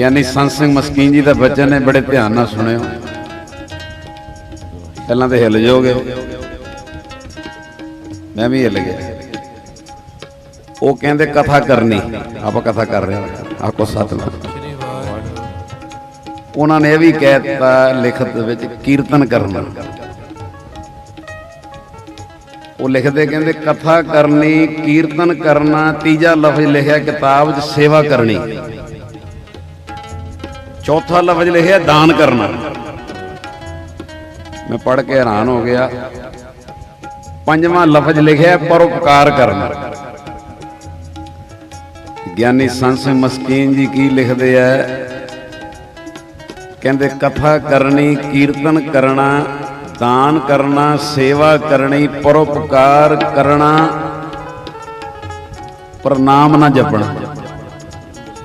ਗਿਆਨੀ ਸੰਤ ਸਿੰਘ ਮਸਕੀਨ ਜੀ ਦਾ ਬਚਨ ਨੇ ਬੜੇ ਧਿਆਨ ਨਾਲ ਸੁਣਿਓ। ਪਹਿਲਾਂ ਤੇ ਹਿੱਲ ਜਾਓਗੇ। ਮੈਂ ਵੀ ਹਿੱਲ ਗਿਆ। ਉਹ ਕਹਿੰਦੇ ਕਥਾ ਕਰਨੀ। ਆਪਾਂ ਕਥਾ ਕਰ ਰਹੇ ਹਾਂ। ਆਕੋ ਸਤਨਾਮ। ਉਹਨਾਂ ਨੇ ਇਹ ਵੀ ਕਹਿ ਦਿੱਤਾ ਲਿਖਤ ਵਿੱਚ ਕੀਰਤਨ ਕਰਨਾ। ਉਹ ਲਿਖਦੇ ਕਹਿੰਦੇ ਕਥਾ ਕਰਨੀ, ਕੀਰਤਨ ਕਰਨਾ, ਤੀਜਾ ਲਫ਼ਜ਼ ਲਿਖਿਆ ਕਿਤਾਬ 'ਚ ਸੇਵਾ ਕਰਨੀ। ਚੌਥਾ ਲਫ਼ਜ਼ ਲਿਖਿਆ ਦਾਨ ਕਰਨਾ। ਮੈਂ ਪੜ੍ਹ ਕੇ ਹੈਰਾਨ ਹੋ ਗਿਆ। ਪੰਜਵਾਂ ਲਫ਼ਜ਼ ਲਿਖਿਆ ਪਰਉਪਕਾਰ ਕਰਨਾ। ਗਿਆਨੀ ਸੰਸ ਸਿੰਘ ਮਸਕੀਨ ਜੀ ਕੀ ਲਿਖਦੇ ਆ ਕਹਿੰਦੇ, ਕਥਾ ਕਰਨੀ, ਕੀਰਤਨ ਕਰਨਾ, ਦਾਨ ਕਰਨਾ, ਸੇਵਾ ਕਰਨੀ, ਪਰਉਪਕਾਰ ਕਰਨਾ। ਪ੍ਰਣਾਮ ਨਾ ਜਪਣਾ।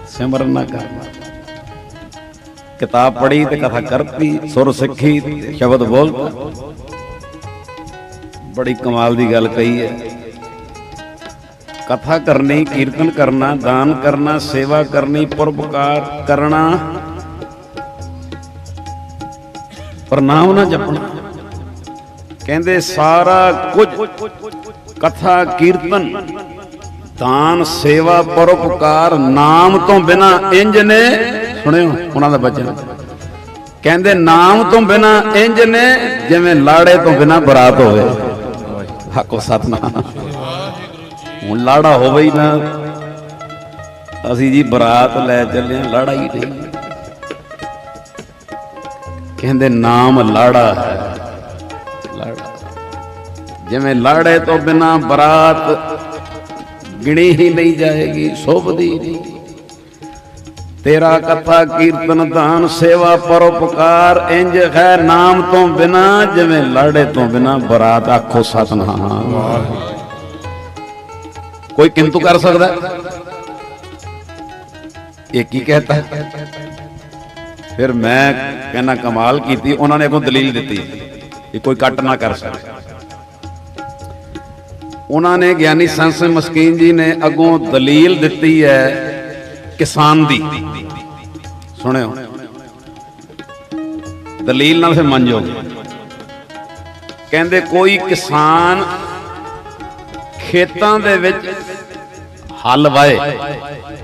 ਸਿਮਰਨ ਨਾ ਕਰਨਾ। ਕਿਤਾਬ ਪੜ੍ਹੀ ਤੇ ਕਥਾ ਕਰਤੀ, ਸੁਰ ਸਿੱਖੀ, ਸ਼ਬਦ ਬੋਲਤਾ ਬੜੀ ਕਮਾਲ ਦੀ ਗੱਲ ਕਹੀ ਹੈ। ਕਥਾ ਕਰਨੀ, ਕੀਰਤਨ ਕਰਨਾ, ਦਾਨ ਕਰਨਾ, ਸੇਵਾ ਕਰਨੀ ਪਰਉਪਕਾਰ ਕਰਨਾ। ਪ੍ਰਣਾਮ ਨਾ ਜਪਣਾ। ਕਹਿੰਦੇ ਸਾਰਾ ਕੁਝ ਕਥਾ, ਕੀਰਤਨ, ਦਾਨ, ਸੇਵਾ ਪਰਉਪਕਾਰ ਨਾਮ ਤੋਂ ਬਿਨਾ ਇੰਜ ਨੇ ਸੁਣਿਓ, ਉਹਨਾਂ ਦਾ ਬਚਨ। ਕਹਿੰਦੇ, ਨਾਮ ਤੋਂ ਬਿਨਾ ਇੰਜ ਨੇ, ਜਿਵੇਂ ਲਾੜੇ ਤੋਂ ਬਿਨਾ ਬਰਾਤ ਹੋਵੇ। ਹਾਕੋ ਸਤਨਾਮ। ਹੁਣ ਲਾੜਾ ਹੋਵੇ ਹੀ ਨਾ। ਅਸੀਂ ਜੀ ਬਰਾਤ ਲੈ ਚੱਲੇ ਹਾਂ, ਲਾੜਾ ਹੀ ਨਹੀਂ। ਕਹਿੰਦੇ, ਨਾਮ ਲਾੜਾ ਹੈ। ਲਾੜਾ। ਜਿਵੇਂ ਲਾੜੇ ਤੋਂ ਬਿਨਾ ਬਰਾਤ ਗਿਣੀ ਹੀ ਨਹੀਂ ਜਾਏਗੀ, ਸ਼ੋਭਦੀ ਨਹੀਂ। ਤੇਰਾ ਕਥਾ ਕੀਰਤਨ, ਦਾਨ, ਸੇਵਾ, ਪਰਉਪਕਾਰ, ਇੰਜ ਹੈ ਨਾਮ ਤੋਂ ਬਿਨਾ, ਜਿਵੇਂ ਲਾੜੇ ਤੋਂ ਬਿਨਾ ਬਰਾਤ ਆਖੋ ਸਤਨਾਮ। ਕੋਈ ਕਿੰਤੂ ਕਰ ਸਕਦਾ? ਇਹ ਕੀ ਕਹਤਾ? ਫਿਰ ਮੈਂ ਕਹਿੰਨਾ ਕਮਾਲ ਕੀਤੀ, ਉਹਨਾਂ ਨੇ ਅੱਗੋਂ ਦਲੀਲ ਦਿੱਤੀ ਕਿ ਕੋਈ ਕੱਟ ਨਾ ਕਰ ਸਕੇ। ਉਹਨਾਂ ਨੇ ਗਿਆਨੀ ਸੰਤ ਮਸਕੀਨ ਜੀ ਨੇ ਅੱਗੋਂ ਦਲੀਲ ਦਿੱਤੀ ਹੈ ਕਿਸਾਨ ਦੀ। ਸੁਣਿਓ। ਦਲੀਲ ਨਾਲ ਫਿਰ ਮੰਨ ਜਾਓ ਕਹਿੰਦੇ ਕੋਈ ਕਿਸਾਨ ਖੇਤਾਂ ਦੇ ਵਿੱਚ ਹਲ ਵਾਏ।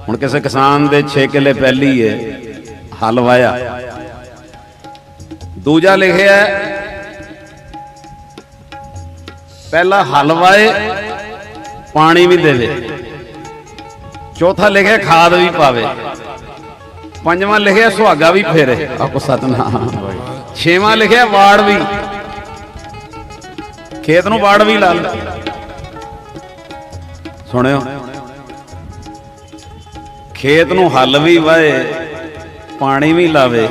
ਹੁਣ ਕਿਸੇ ਕਿਸਾਨ ਦੇ 6 ਕਿੱਲੇ ਪਹਿਲੀ ਹੈ ਹਲ ਵਾਇਆ। ਦੂਜਾ ਲਿਖਿਆ ਪਹਿਲਾ ਹਲ ਵਾਏ, ਪਾਣੀ ਵੀ ਦੇਵੇ। ਚੌਥਾ ਲਿਖਿਆ, ਖਾਦ ਵੀ ਪਾਵੇ। ਪੰਜਵਾਂ ਲਿਖਿਆ ਸੁਹਾਗਾ ਵੀ ਫੇਰੇ ਆਪੋ ਸਤਨਾਮ। ਛੇਵਾਂ ਲਿਖਿਆ ਵਾੜ ਵੀ। ਖੇਤ ਨੂੰ ਵਾੜ ਵੀ ਲਾ ਲੈ ਸੁਣਿਓ। ਖੇਤ ਨੂੰ ਹੱਲ ਵੀ ਵਾਏ ਪਾਣੀ ਵੀ ਲਾਵੇ।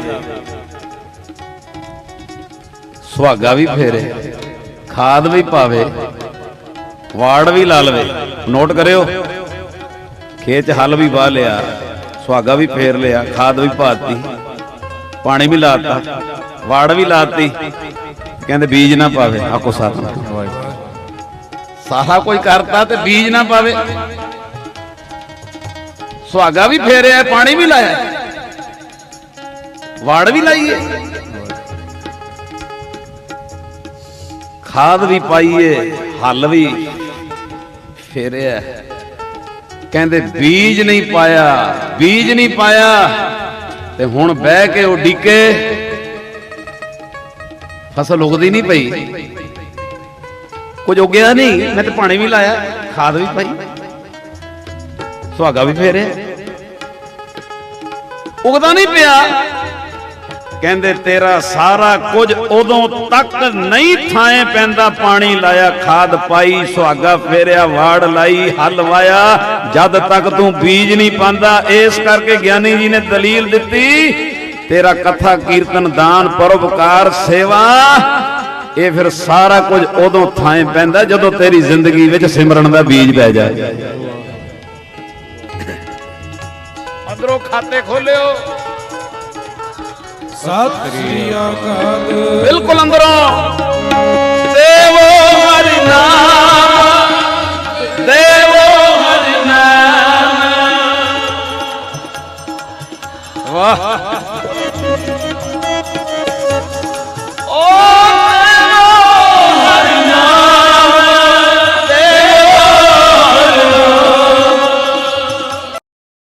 ਸੁਹਾਗਾ ਵੀ ਫੇਰੇ ਖਾਦ ਵੀ ਪਾਵੇ। ਵਾੜ ਵੀ ਲਾ ਲਵੇ ਨੋਟ ਕਰਿਓ। ਖੇਤ 'ਚ ਹੱਲ ਵੀ ਵਾਹ ਲਿਆ। ਸੁਹਾਗਾ ਵੀ ਫੇਰ ਲਿਆ, ਖਾਦ ਵੀ ਪਾਤੀ, ਪਾਣੀ ਵੀ ਲਾਤਾ, ਵਾੜ ਵੀ ਲਾਤੀ। ਕਹਿੰਦੇ ਬੀਜ ਨਾ ਪਾਵੇ ਆਕੋ ਸਤਨਾਮ ਸਾਰਾ ਕੋਈ ਕਰਤਾ ਤੇ ਬੀਜ ਨਾ ਪਾਵੇ। ਸੁਹਾਗਾ ਵੀ ਫੇਰਿਆ, ਪਾਣੀ ਵੀ ਲਾਇਆ। ਵਾੜ ਵੀ ਲਾਈਏ ਖਾਦ ਵੀ ਪਾਈਏ ਹੱਲ ਵੀ ਫੇਰਿਆ। ਕਹਿੰਦੇ ਬੀਜ ਨਹੀਂ ਪਾਇਆ, ਬੀਜ ਨਹੀਂ ਪਾਇਆ। ਤੇ ਹੁਣ ਬਹਿ ਕੇ ਉਹ ਡਿੱਕੇ। ਫਸਲ ਉਗਦੀ ਨਹੀਂ ਪਈ। ਕੁਝ ਉਗਿਆ ਨਹੀਂ, ਮੈਂ ਤੇ ਪਾਣੀ ਵੀ ਲਾਇਆ, ਖਾਦ ਵੀ ਪਾਈ। ਸੁਹਾਗਾ ਵੀ ਫੇਰਿਆ। ਉਗਦਾ ਨਹੀਂ ਪਿਆ। ਕਹਿੰਦੇ, ਤੇਰਾ ਸਾਰਾ ਕੁਝ ਉਦੋਂ ਤੱਕ ਨਹੀਂ ਥਾਏ ਪੈਂਦਾ। ਪਾਣੀ ਲਾਇਆ, ਖਾਦ ਪਾਈ, ਸੁਹਾਗਾ ਫੇਰਿਆ, ਵਾੜ ਲਾਈ, ਹਲ ਵਾਇਆ। ਜਦ ਤੱਕ ਤੂੰ ਬੀਜ ਨਹੀਂ ਪਾਉਂਦਾ। ਇਸ ਕਰਕੇ ਗਿਆਨੀ ਜੀ ਨੇ ਦਲੀਲ ਦਿੱਤੀ, ਤੇਰਾ ਕਥਾ, ਕੀਰਤਨ, ਦਾਨ, ਪਰਉਪਕਾਰ, ਸੇਵਾ, ਇਹ ਫਿਰ ਸਾਰਾ ਕੁਝ ਉਦੋਂ ਥਾਏ ਪੈਂਦਾ ਜਦੋਂ ਤੇਰੀ ਜ਼ਿੰਦਗੀ ਵਿੱਚ ਸਿਮਰਨ ਦਾ ਬੀਜ ਪੈ ਜਾਏ। ਅੰਦਰੋਂ ਖਾਤੇ ਖੋਲਿਓ। ਸਤਿ ਸ੍ਰੀ ਅਕਾਲ। ਬਿਲਕੁਲ ਅੰਦਰੋਂ। ਦੇਵੋ ਹਰਿ ਨਾਮ।